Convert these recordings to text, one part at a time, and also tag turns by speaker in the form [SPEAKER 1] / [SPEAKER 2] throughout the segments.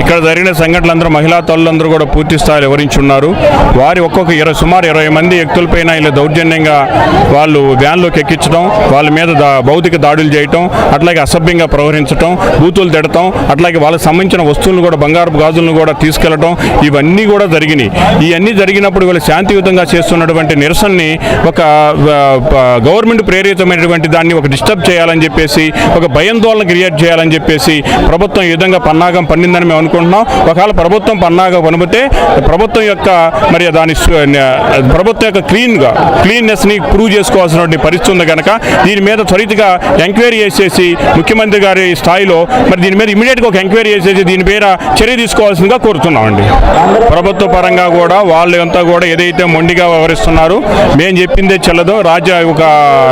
[SPEAKER 1] ఇక్కడ జరిగిన సంఘటనలందరూ మహిళా తల్లులందరూ కూడా పూర్తి స్థాయిలో వివరించున్నారు. వారి ఒక్కొక్క ఇరవై సుమారు ఇరవై మంది వ్యక్తులపైన ఇలా దౌర్జన్యంగా వాళ్ళు వ్యాన్లోకి ఎక్కించడం వాళ్ళ మీద భౌతిక దాడులు చేయటం అట్లాగే అసభ్యంగా ప్రవహించటం బూతులు తిడటం అట్లాగే వాళ్ళకి సంబంధించిన వస్తువులను కూడా బంగారు గాజులను కూడా తీసుకెళ్ళటం ఇవన్నీ కూడా జరిగినాయి. ఇవన్నీ జరిగినప్పుడు వీళ్ళు శాంతియుతంగా చేస్తున్నటువంటి నిరసనని ఒక గవర్నమెంట్ ప్రేరితమైనటువంటి దాన్ని ఒక డిస్టర్బ్ చేయాలని చెప్పేసి ఒక భయాందోళన క్రియేట్ చేయాలని చెప్పేసి ప్రభుత్వం ఈ విధంగా పన్నాగం పన్నిందని మేము అనుకుంటున్నాం. ఒకవేళ ప్రభుత్వం పన్నాగా పనిపితే ప్రభుత్వం యొక్క మరి దాని ప్రభుత్వం యొక్క క్లీన్గా క్లీన్నెస్ని ప్రూవ్ చేసుకోవాల్సినటువంటి పరిస్థితి ఉంది కనుక దీని మీద త్వరితగా ఎంక్వైరీ చేసేసి ముఖ్యమంత్రి గారి స్థాయిలో మరి దీని మీద ఇమీడియట్గా ఒక ఎంక్వైరీ చేసేసి దీని పేర చర్య తీసుకోవాల్సిందిగా కోరుతున్నామండి. ప్రభుత్వ పరంగా కూడా వాళ్ళు అంతా కూడా ఏదైతే మొండిగా వ్యవహరిస్తున్నారు మేము చెప్పిందే చెల్లదు. రాజ్య ఒక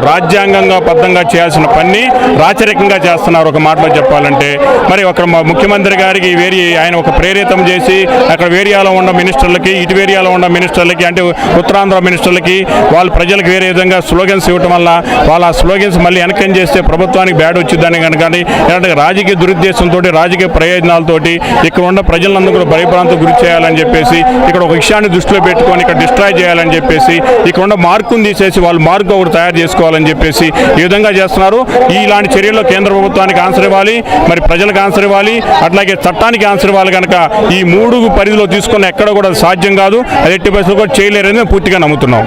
[SPEAKER 1] రాజ్యాంగంగా బద్ధంగా చేయాల్సిన పని రాచరికంగా చేస్తున్నారు. ఒక మాటలో చెప్పాలంటే మరి ఒక ముఖ్యమంత్రి గారికి వేరే ఆయన ఒక ప్రేరితం చేసి అక్కడ వేరియాలో ఉన్న మినిస్టర్లకి ఇటు వేరియాలో ఉన్న మినిస్టర్లకి అంటే ఉత్తరాంధ్ర మినిస్టర్లకి వాళ్ళు ప్రజలకు వేరే విధంగా స్లోగన్స్ ఇవ్వటం వల్ల వాళ్ళ ఆ స్లోగన్స్ మళ్ళీ వెనకం చేస్తే ప్రభుత్వానికి బ్యాడ్ వచ్చిందని కనుక ఇలాంటి రాజకీయ దురుద్దేశంతో రాజకీయ ప్రయోజనాలతోటి ఇక్కడ ఉన్న ప్రజలందరూ కూడా భయభ్రాంతికి గురి చేయాలని చెప్పేసి ఇక్కడ ఒక విషయాన్ని దృష్టిలో పెట్టుకొని ఇక్కడ డిస్ట్రాయ్ చేయాలని చెప్పేసి ఇక్కడ ఉన్న మార్కును తీసేసి వాళ్ళు మార్కు ఒకటి తయారు చేసుకోవాలని చెప్పేసి ఈ విధంగా చేస్తున్నారు. ఇలాంటి చర్యల్లో కేంద్ర ప్రభుత్వానికి ఆన్సర్ ఇవ్వాలి మరి ప్రజలకు ఆన్సర్ ఇవ్వాలి అట్లాగే చట్టానికి ఆన్సర్ వాళ్ళు కనుక ఈ మూడు పరిధిలో తీసుకున్న ఎక్కడ కూడా సాధ్యం కాదు. అది ఎట్టి పరిస్థితులు కూడా చేయలేరని పూర్తిగా నమ్ముతున్నాం.